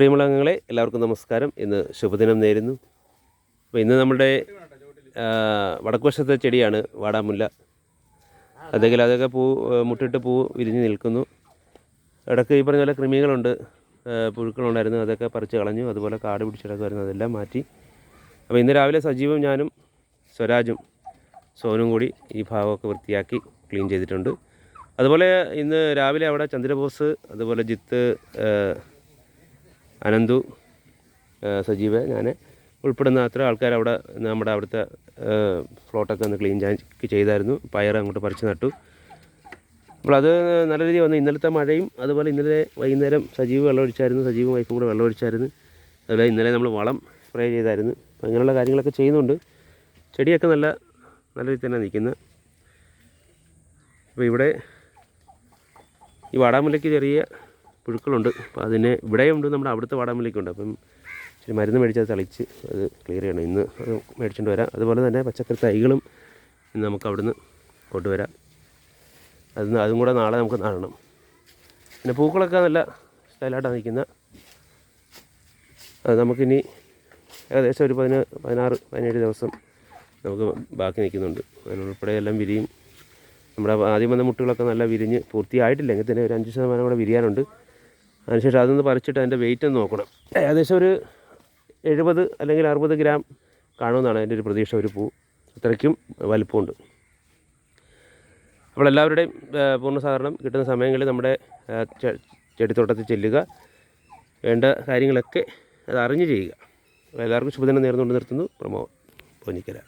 പ്രിയമുള്ള അംഗങ്ങളെ എല്ലാവർക്കും നമസ്കാരം. ഇന്ന് ശുഭദിനം നേരുന്നു. അപ്പോൾ ഇന്ന് നമ്മുടെ വടക്കുവശത്തെ ചെടിയാണ് വാടാമുല്ല. അതെങ്കിൽ അതൊക്കെ പൂ മുട്ടിട്ട് പൂ വിരിഞ്ഞ് നിൽക്കുന്നു. ഇടയ്ക്ക് ഈ പറഞ്ഞ പോലെ കൃമികളുണ്ട്. പുഴുക്കളുണ്ടായിരുന്നു. അതൊക്കെ പറിച്ച് കളഞ്ഞു. അതുപോലെ കാട് പിടിച്ചിടക്കുമായിരുന്നു അതെല്ലാം മാറ്റി. അപ്പോൾ ഇന്ന് രാവിലെ സജീവം ഞാനും സ്വരാജും സോനും കൂടി ഈ ഭാഗമൊക്കെ വൃത്തിയാക്കി ക്ലീൻ ചെയ്തിട്ടുണ്ട്. അതുപോലെ ഇന്ന് രാവിലെ അവിടെ ചന്ദ്രബോസ് അതുപോലെ ജിത്ത് അനന്തു സജീവ് ഞാൻ ഉൾപ്പെടുന്ന അത്ര ആൾക്കാർ അവിടെ നമ്മുടെ അവിടുത്തെ ഫ്ലോട്ടൊക്കെ ഒന്ന് ക്ലീൻ ചെയ്തായിരുന്നു. പയർ അങ്ങോട്ട് പറിച്ച് നട്ടു. അപ്പോൾ അത് നല്ല രീതിയിൽ വന്നു. ഇന്നലത്തെ മഴയും അതുപോലെ ഇന്നലെ വൈകുന്നേരം സജീവ് വെള്ളമൊഴിച്ചായിരുന്നു സജീവും വൈഫും കൂടെ വെള്ളമൊഴിച്ചായിരുന്നു അതുപോലെ ഇന്നലെ നമ്മൾ വളം സ്പ്രേ ചെയ്തായിരുന്നു. അപ്പോൾ അങ്ങനെയുള്ള കാര്യങ്ങളൊക്കെ ചെയ്യുന്നുണ്ട്. ചെടിയൊക്കെ നല്ല നല്ല രീതിയിൽ തന്നെ നിൽക്കുന്നത് അപ്പോൾ ഇവിടെ ഈ വാടാമുല്ലയ്ക്ക് ചെറിയ പുഴുക്കളുണ്ട്. അപ്പോൾ അതിനെ ഇവിടെയുണ്ട് നമ്മുടെ അവിടുത്തെ വാടാമല്ലിക്കുണ്ട്. അപ്പം ഇച്ചിരി മരുന്ന് മേടിച്ച് അത് തളിച്ച് അത് ക്ലിയർ ചെയ്യണം. ഇന്ന് അത് മേടിച്ചുകൊണ്ട് വരാം. അതുപോലെ തന്നെ പച്ചക്കറി തൈകളും ഇന്ന് നമുക്ക് അവിടുന്ന് കൊണ്ടുവരാം. അത് അതും കൂടെ നാളെ നമുക്ക് നടണം. പിന്നെ പൂക്കളൊക്കെ നല്ല സ്റ്റൈലായിട്ടാണ് നിൽക്കുന്നത്. അത് നമുക്കിനി ഏകദേശം ഒരു പതിന പതിനാറ് പതിനേഴ് ദിവസം നമുക്ക് ബാക്കി നിൽക്കുന്നുണ്ട്. അതിനുൾപ്പെടെ എല്ലാം വിരിയും. നമ്മുടെ ആദ്യം വന്ന മുട്ടുകളൊക്കെ നല്ല വിരിഞ്ഞ് പൂർത്തിയായിട്ടില്ല. എങ്കിൽ തന്നെ ഒരു അഞ്ച് ശതമാനം കൂടെ വിരിയാനുണ്ട്. അതിനുശേഷം അതൊന്ന് പറിച്ചിട്ട് അതിന്റെ വെയിറ്റ് ഒന്ന് നോക്കണം. ഏകദേശം ഒരു എഴുപത് അല്ലെങ്കിൽ അറുപത് ഗ്രാം കാണുമെന്നാണ് എന്റെ ഒരു പ്രതീക്ഷ ഒരു പൂ. അത്രയ്ക്കും വലിപ്പമുണ്ട്. അപ്പോൾ എല്ലാവരുടെയും ആ, പൂർണ സാധാരണ കിട്ടുന്ന സമയങ്ങളിൽ നമ്മുടെ ചെടിത്തോട്ടത്തിൽ ചെല്ലുക വേണ്ട കാര്യങ്ങളൊക്കെ അത് അറിഞ്ഞ് ചെയ്യുക. എല്ലാവർക്കും ശുഭദിനം നേർന്നുകൊണ്ട് നിർത്തുന്നു. പ്രമോ പൊന്നിക്കര